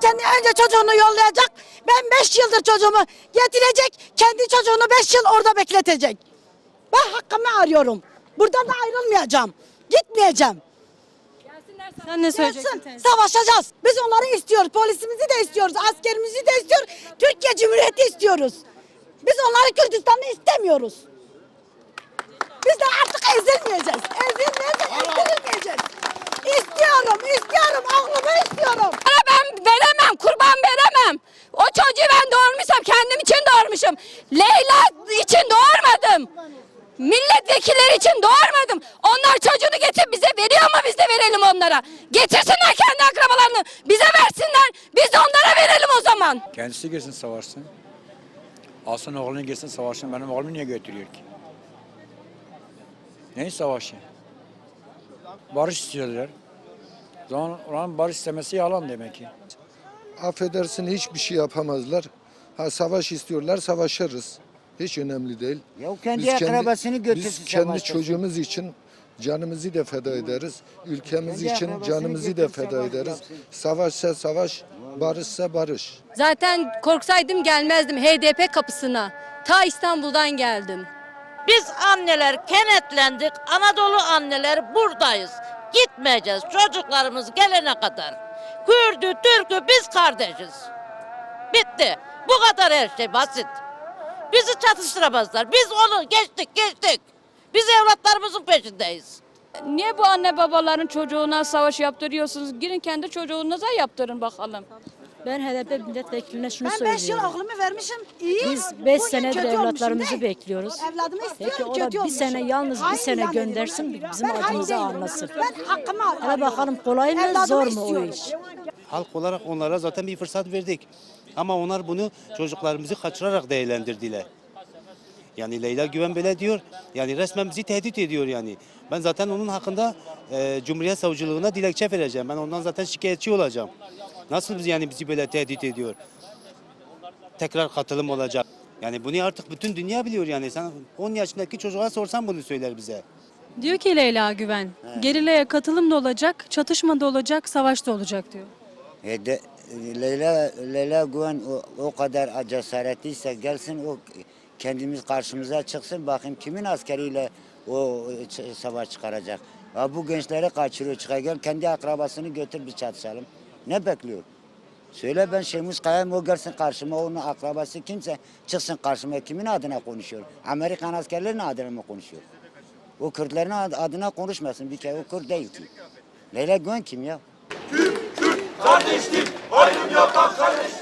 kendi önce çocuğunu yollayacak. Ben 5 yıldır çocuğumu getirecek. Kendi çocuğunu 5 yıl orada bekletecek. Ben hakkımı arıyorum. Buradan da ayrılmayacağım. Gitmeyeceğim. Sen ne söyleyeceksin Gelsin, teyze? savaşacağız. Biz onları istiyoruz. Polisimizi de istiyoruz. Askerimizi de istiyoruz. Türkiye Cumhuriyeti istiyoruz. Biz onları Kürdistan'da istemiyoruz. Biz de artık ezilmeyeceğiz. Ezilmeyeceğiz, ezilmeyeceğiz. İstiyorum, istiyorum. Oğlumu doğurmuşum. Leyla için doğurmadım. Milletvekilleri için doğurmadım. Onlar çocuğunu getirip bize veriyor ama biz de verelim onlara. Getirsinler kendi akrabalarını. Bize versinler. Biz de onlara verelim o zaman. Kendisi girsin savaşsın. Alsın oğlunu girsin savaşsın. Benim oğlumu niye götürüyor ki? Neyin savaşı? Barış istiyorlar. O zaman oranın barış istemesi yalan demek ki. affedersin hiçbir şey yapamazlar. Ha savaş istiyorlar savaşırız. Hiç önemli değil. Ya kendi Biz akrabasını götürsün Biz kendi savaştırsın. çocuğumuz için canımızı da feda ederiz. Ülkemiz Kendi için canımızı da feda ederiz. yapsın. Savaşsa savaş, barışsa barış. Zaten korksaydım gelmezdim HDP kapısına. Ta İstanbul'dan geldim. Biz anneler kenetlendik. Anadolu anneler buradayız. Gitmeyeceğiz çocuklarımız gelene kadar. Kürdü, Türk'ü biz kardeşiz. Bitti. Bu kadar her şey basit. Bizi çatıştıramazlar. Biz onu geçtik geçtik. Biz evlatlarımızın peşindeyiz. Niye bu anne babaların çocuğuna savaş yaptırıyorsunuz? Girin kendi çocuğunuza yaptırın bakalım. Ben HDP milletvekiline şunu Ben 5 yıl söylüyorum. oğlumu vermişim. İyi. Biz 5 Bu senedir evlatlarımızı değil. bekliyoruz. Evladımı istiyorum. Peki o kötü da bir sene yalnız bir sene göndersin bizim Ben değilim. anlasın. Ben hakkımı arıyorum. Hele bakalım kolay mı zor mu o iş? Halk olarak onlara zaten bir fırsat verdik. Ama onlar bunu çocuklarımızı kaçırarak değerlendirdiler. Yani Leyla Güven böyle diyor. Yani resmen bizi tehdit ediyor yani. Ben zaten onun hakkında e, Cumhuriyet Savcılığına dilekçe vereceğim. Ben ondan zaten şikayetçi olacağım. Nasıl biz yani bizi böyle tehdit ediyor? Tekrar katılım olacak. Yani bunu artık bütün dünya biliyor yani. Sen 10 yaşındaki çocuğa sorsan bunu söyler bize. Diyor ki Leyla Güven, gerileye katılım da olacak, çatışma da olacak, savaş da olacak diyor. E de, Leyla, Leyla Güven o, o kadar cesaretliyse gelsin o kendimiz karşımıza çıksın bakayım kimin askeriyle o ç- savaş çıkaracak. Ya bu gençleri kaçırıyor çıkar gel kendi akrabasını götür bir çatışalım. Ne bekliyor? Söyle ben Şemus Kaya'm o gelsin karşıma onun akrabası kimse çıksın karşıma kimin adına konuşuyor? Amerikan askerlerinin adına mı konuşuyor? O Kürtlerin ad- adına konuşmasın bir kere o Kürt değil ki. Leyla Güven kim ya? kardeşlik, ayrım yapan kardeşlik.